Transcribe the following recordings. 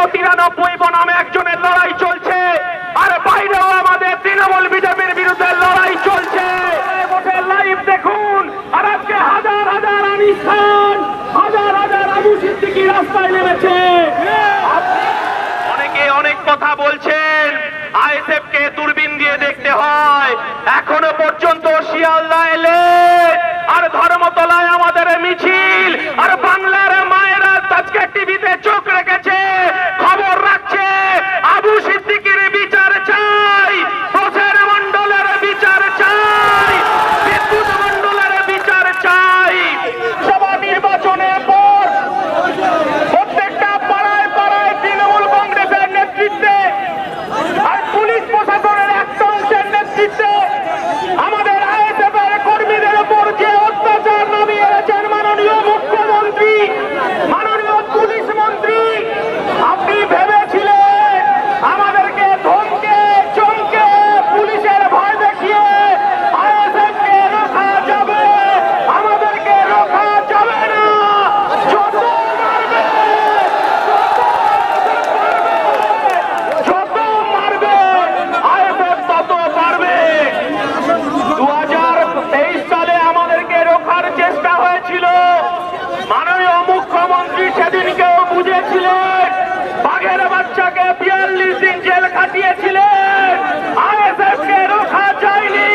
দুশো তিরানব্বই বনামে একজনের লড়াই চলছে। আর বাইরেও আমাদের তৃণমূল বিজেপির বিরুদ্ধে লড়াই চলছে। লাইভ দেখুন। আর আজকে হাজার হাজার আনিস খান হাজার হাজার আবু সিদ্দিকি রাস্তায় নেমেছে। অনেকে অনেক কথা বলছেন। আইএসএফ কে দূরবীন দিয়ে দেখতে হয় এখনও পর্যন্ত শিয়ালদা এলে আর ধর্মতলায় আমাদের মিছিল আর বাংলার মায়েরা আজকে টিভিতে চোখ রেখেছে খবর রাখছে আবু সিদ্দিকির বিচার চাই হোসেন মন্ডলের বিচার চাই বিদ্যুৎ মন্ডলের বিচার চাই সভা নির্বাচনের পর প্রত্যেকটা পাড়ায় পাড়ায় তৃণমূল কংগ্রেসের নেতৃত্বে আর পুলিশ প্রশাসনের একটা অংশের নেতৃত্বে আমাদের আইএসএফ এর কর্মীদের উপর যে অত্যাচার নামিয়ে এনেছেন মাননীয় মুখ্যমন্ত্রী মাননীয় পুলিশ মন্ত্রী আপনি ভেবেছিলেন আমাদেরকে ধমকে চমকে পুলিশের ভয় দেখিয়ে আইএসএফ কে রোখা যাবে আমাদেরকে রোখা যাবে না যত মারবে যত মারবে আইএসএফ তত পারবে দু হাজার তেইশ সালে আমাদেরকে রোখার চেষ্টা হয়েছিল মাননীয় মুখ্যমন্ত্রী সেদিনকেও বুঝেছিলেন বাঘের বাচ্চাকে বিয়াল্লিশ দিন জেল খাটিয়েছিলেন। আইএসএফ কে রোখা যায়নি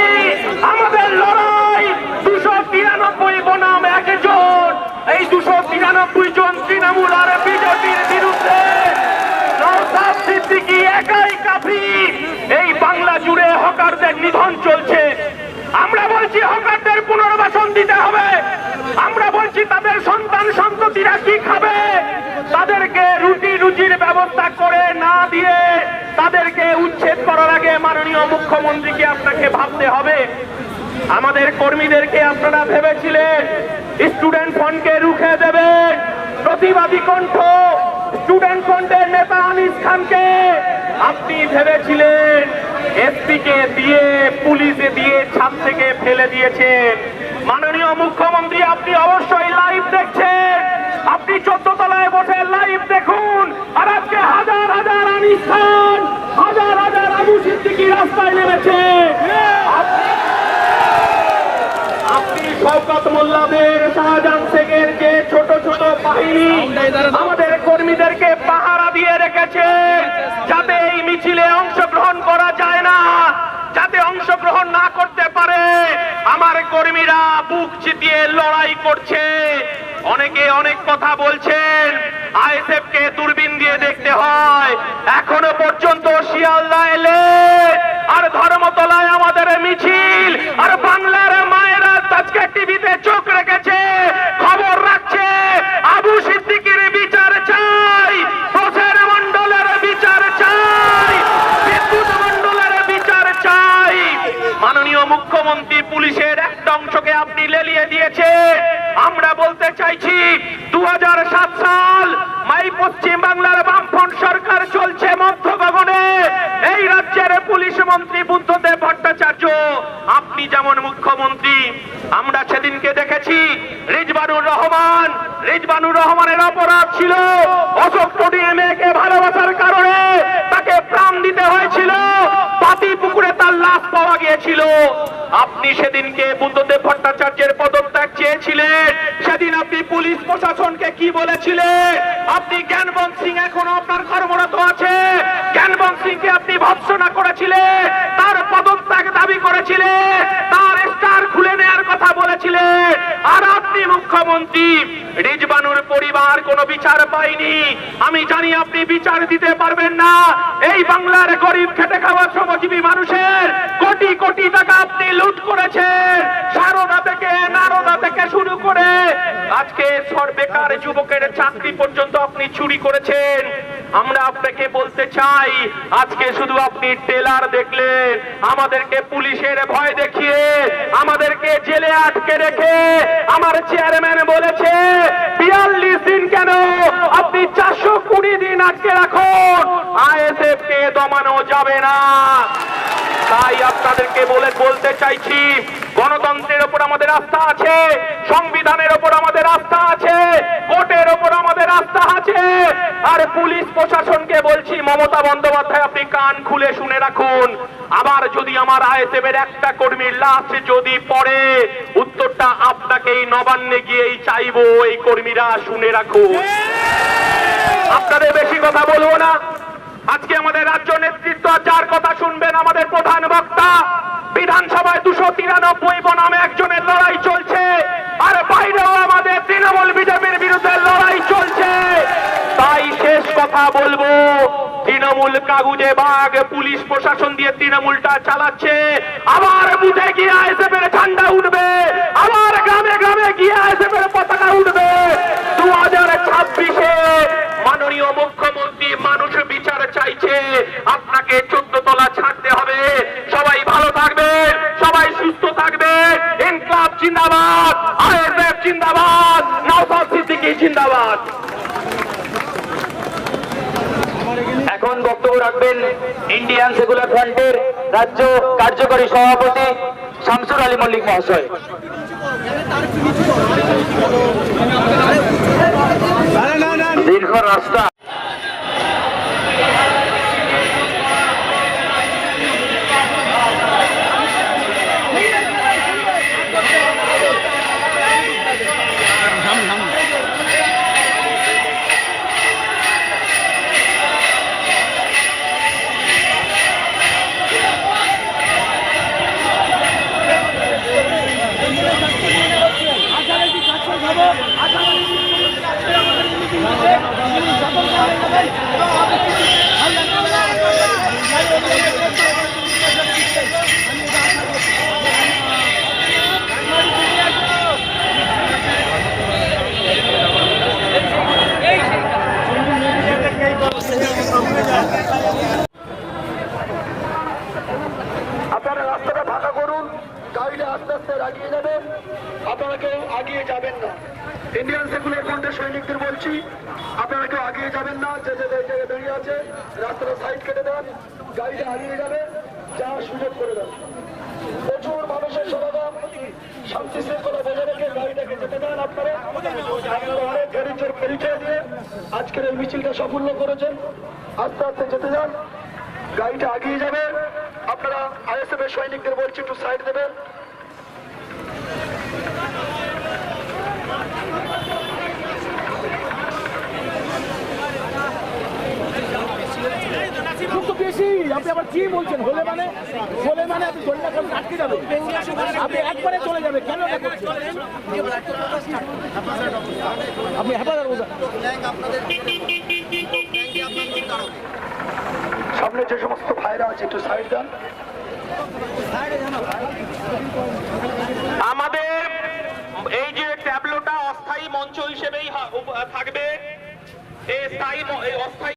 আমাদের লড়াই দুশো তিরানব্বই বনাম একজন। এই দুশো তিরানব্বই জন তৃণমূল আর বিজেপির বিরুদ্ধে সিদ্দিকী একাই কাফি এই বাংলা জুড়ে হকারদের নিধন চলছে। আমরা বলছি হকারদের পুনর্বাসন দিতে হবে। আমরা বলছি তাদের সন্তান সন্ততিরা কি খাবে? তাদেরকে রুটি রুজির ব্যবস্থা করে না দিয়ে তাদেরকে উচ্ছেদ করার আগে মাননীয় মুখ্যমন্ত্রীকে আপনাকে ভাবতে হবে। আমাদের কর্মীদেরকে আপনারা ভেবেছিলেন, স্টুডেন্ট ফন্ডকে রুখে দেবেন প্রতিবাদী কণ্ঠ, স্টুডেন্ট ফ্রন্টের নেতা আনিস খানকে। আপনি ভেবেছিলেন এসপি কে দিয়ে পুলিশে দিয়ে ছাদ থেকে ফেলে দিয়েছেন। মাননীয় মুখ্যমন্ত্রী, আপনি অবশ্যই লাইভ দেখছেন। আপনি চোদ্দ তলায় বসে লাইভ দেখুন। আর আজকে হাজার হাজার আনিস খান হাজার হাজার আবু সিদ্দিকি রাস্তায় নেমেছে। আপনি শাহজাহান ছোট আমাদের কর্মীদেরকে পাহারা দিয়ে রেখেছে, যাতে এই মিছিলে অংশগ্রহণ করা যায় না যাতে অংশগ্রহণ না করতে পারে আমার কর্মীরা বুক চিতিয়ে লড়াই করছে। অনেকে অনেক কথা বলছেন আইএসএফ কে দূরবীন দিয়ে দেখতে হয়। এখনও পর্যন্ত শিয়ালদা এলে আর ধর্মতলায় আমাদের মিছিল, আর বাংলার মায়েরা আজকে টিভিতে চোখ রেখেছে, খবর রাখছে। আবু সিদ্দিকির বিচার চাই, হোসেন মন্ডলের বিচার চাই, বিদ্যুৎ মন্ডলের বিচার চাই। মাননীয় মুখ্যমন্ত্রী পুলিশের আপনি লেলিয়ে দিয়েছে। আমরা বলতে চাইছি দু সাল মাই পশ্চিম বাংলার বামফ্রন্ট সরকার চলছে মধ্য গগনে। এই রাজ্যের পুলিশ মন্ত্রী বুদ্ধদেব ভট্টাচার্য, আপনি যেমন মুখ্যমন্ত্রী, আমরা সেদিনকে দেখেছি, রিজবানুর রহমান, রিজবানুর রহমানের অপরাধ ছিল। অশোক টুডি মেয়েকে ভালোবাসার কারণে তাকে প্রাণ দিতে হয়েছিল। পাতি গিয়েছিল আপনি সেদিনকে বুদ্ধদেব ভট্টাচার্যের পদত্যাগ চেয়েছিলেন। সেদিন আপনি পুলিশ প্রশাসনকে কি বলেছিলেন? আপনি জ্ঞানবন সিং এখনও আপনার কর্মরত আছে? জ্ঞানবন্ত সিংকে আপনি ভৎসনা করেছিলেন, তার পদত্যাগ দাবি করেছিলেন, তার স্টার খুলে নেয়ার কথা বলেছিলেন আর আপনি মুখ্যমন্ত্রী, রিজবানুর পরিবার কোনো বিচার পায়নি। আমি জানি আপনি বিচার দিতে পারবেন না। এই বাংলার গরিব খেটে খাওয়া শ্রমজীবী মানুষের কোটি কোটি টাকা আপনি লুট করেছেন। সারদা থেকে, নারদা থেকে শুরু করে আজকে সর বেকার যুবকের চাকরি পর্যন্ত আপনি চুরি করেছেন। আমরা আপনাকে বলতে চাই, আজকে শুধু আপনি টেলার দেখলেন। আমাদেরকে পুলিশের ভয় দেখিয়ে আমাদেরকে জেলে আটকে রেখে আমার চেয়ারম্যান বলেছে, বিয়াল্লিশ দিন কেন আপনি চারশো কুড়ি দিন আটকে রাখুন। আইএসএফ কে দমানো যাবে না। তাই আপনাদেরকে বলে বলতে চাইছি, গণতন্ত্রের ওপর আমাদের আস্থা আছে, সংবিধানের ওপর আমাদের আস্থা আছে কোর্টের ওপর আমাদের আস্থা আছে। আর পুলিশ প্রশাসনকে বলছি, মমতা বন্দ্যোপাধ্যায়, আপনি কান খুলে শুনে রাখুন। আবার যদি আমার আইএসএফের একটা কর্মীর লাশ যদি পড়ে, উত্তরটা আপনাকেই নবান্নে গিয়েই চাইব, এই কর্মীরা শুনে রাখুন। আপনাদের বেশি কথা বলব না। আজকে আমাদের রাজ্য নেতৃত্ব যার কথা শুনবেন আমাদের প্রধান বক্তা, বিধানসভায় দুশো তিরানব্বই বনামে একজনের লড়াই চলছে, আর বাইরেও আমাদের তৃণমূল বিজেপির বিরুদ্ধে লড়াই চলছে। তাই শেষ কথা বলব, তৃণমূল কাগুজে বাঘ, পুলিশ প্রশাসন দিয়ে তৃণমূলটা চালাচ্ছে, আবার বুঝে গিয়ে আইএসএফের ঠান্ডা উঠবে, আবার গ্রামে গ্রামে গিয়ে আইএসএফের পতাকা উঠবে দু হাজার ছাব্বিশে মাননীয় মুখ্যমন্ত্রী মানুষ বিচার চাইছে আপনাকে চোদ্দ তলা ছাড়তে হবে সবাই ভালো থাকবেন সবাই সুস্থ থাকবেন ইনকলাব জিন্দাবাদ আইএসএফ জিন্দাবাদ। নওসাদ সিদ্দিকী জিন্দাবাদ। এখন বক্তব্য রাখবেন ইন্ডিয়ান সেকুলার ফ্রন্টের রাজ্য কার্যকরী সভাপতি শামসুর আলী মল্লিক মহাশয়। আপনারা কেউ আগিয়ে যাবেন না, যে যে জায়গায় দাঁড়িয়ে আছে, রাস্তাটা সাইড কেটে দেন, গাড়িটা আগিয়ে যাবে যাওয়ার সুযোগ করে দেন। প্রচুর মানুষের সমাগম, শান্তি শৃঙ্খলা বজায় রেখে গাড়িটাকে যেতে দেন আপনারা। অনেক গাড়ির পরিচয় দিয়ে আজকের এই মিছিলটা সাফল্য করেছেন। আস্তে আস্তে যেতে যান, গাড়িটা আগিয়ে যাবে। আপনারা আইএসএফ এর সৈনিকদের বলছি একটু সাইড দেবেন খুব তো বেশি আপনি আবার কি বলছেন? হলে মানে হলে মানে আপনি আটকে যাবে? আপনি একবারে চলে যাবে কেন আপনি হেফাজত বোঝা সামনে যে সমস্ত ভাইরা আছে একটু সাইড দেন। আমাদের এই যে ট্যাবলোটা অস্থায়ী মঞ্চ হিসেবেই থাকবে এই স্থায়ী অস্থায়ী